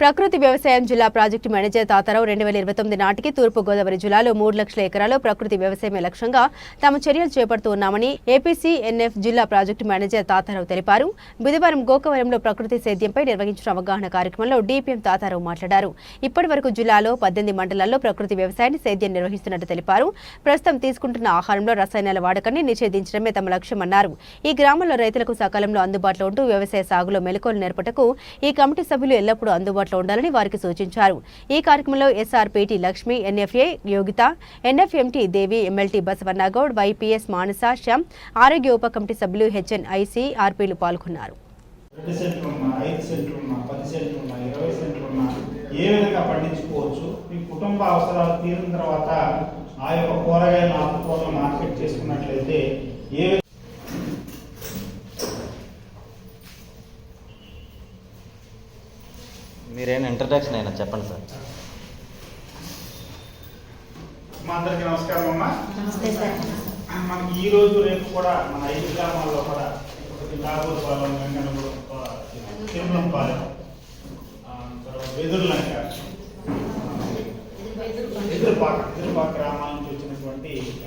ప్రకృతి వ్యవసాయం జిల్లా ప్రాజెక్టు మేనేజర్ తాతారావు రెండు వేల ఇరవై తొమ్మిది నాటికి తూర్పు గోదావరి జిల్లాలో మూడు లక్షల ఎకరాల్లో ప్రకృతి వ్యవసాయమే లక్ష్యంగా తమ చర్యలు చేపడుతూ ఉన్నామని ఏపీసీ ఎన్ఎఫ్ జిల్లా ప్రాజెక్టు మేనేజర్ తాతారావు తెలిపారు. బుధవారం గోకవరంలో ప్రకృతి సేద్యంపై నిర్వహించిన అవగాహన కార్యక్రమంలో డిపిఎం తాతారావు మాట్లాడారు. ఇప్పటి వరకు జిల్లాలో పద్దెనిమిది మండలాల్లో ప్రకృతి వ్యవసాయాన్ని సేద్యం నిర్వహిస్తున్నట్టు తెలిపారు. ప్రస్తుతం తీసుకుంటున్న ఆహారంలో రసాయనాల వాడకాన్ని నిషేధించడమే తమ లక్ష్యమన్నారు ఈ గ్రామంలో రైతులకు సకాలంలో అందుబాటులో ఉంటూ వ్యవసాయ సాగులో మెలకువలు నేర్పటకు ఈ కమిటీ సభ్యులు ఎల్లప్పుడూ అందుబాటులో అందుబాటులో ఉండాలని వారికి సూచించారు. ఈ కార్యక్రమంలో SRPT Lakshmi NFA Yogita NFMT Devi MLT Basavannagoud YPS Manasa Shyam ఆరోగ్య ఉప కమిటీ సభ్యులు హెచ్ఎన్ ఐసీ ఆర్పీలు పాల్గొన్నారు. రెండు సెంట్లు ఉన్నా ఐదు సెంట్లు ఉన్నా పది సెంట్లు ఉన్నా ఇరవై సెంట్లు ఉన్నా ఏ విధంగా పండించుకోవచ్చు? మీ కుటుంబ అవసరాలు తీరిన తర్వాత ఆ యొక్క కూరగాయలు ఆకుకూరలు మార్కెట్ చేసుకున్నట్లయితే ఏ మీరేం ఇంట్రడక్షన్ అయినా చెప్పండి సార్. మా అందరికీ నమస్కారం అమ్మా. నమస్తే సార్. మనకి ఈ రోజు రేపు కూడా మన ఐదు గ్రామాల్లో కూడా నాగూరుపాలెం వెంకన్నగూడెం తిరుమలంపాలెం తర్వాత వెదురులంక. ఎదురుపాక ఎదురుపాక గ్రామాల నుంచి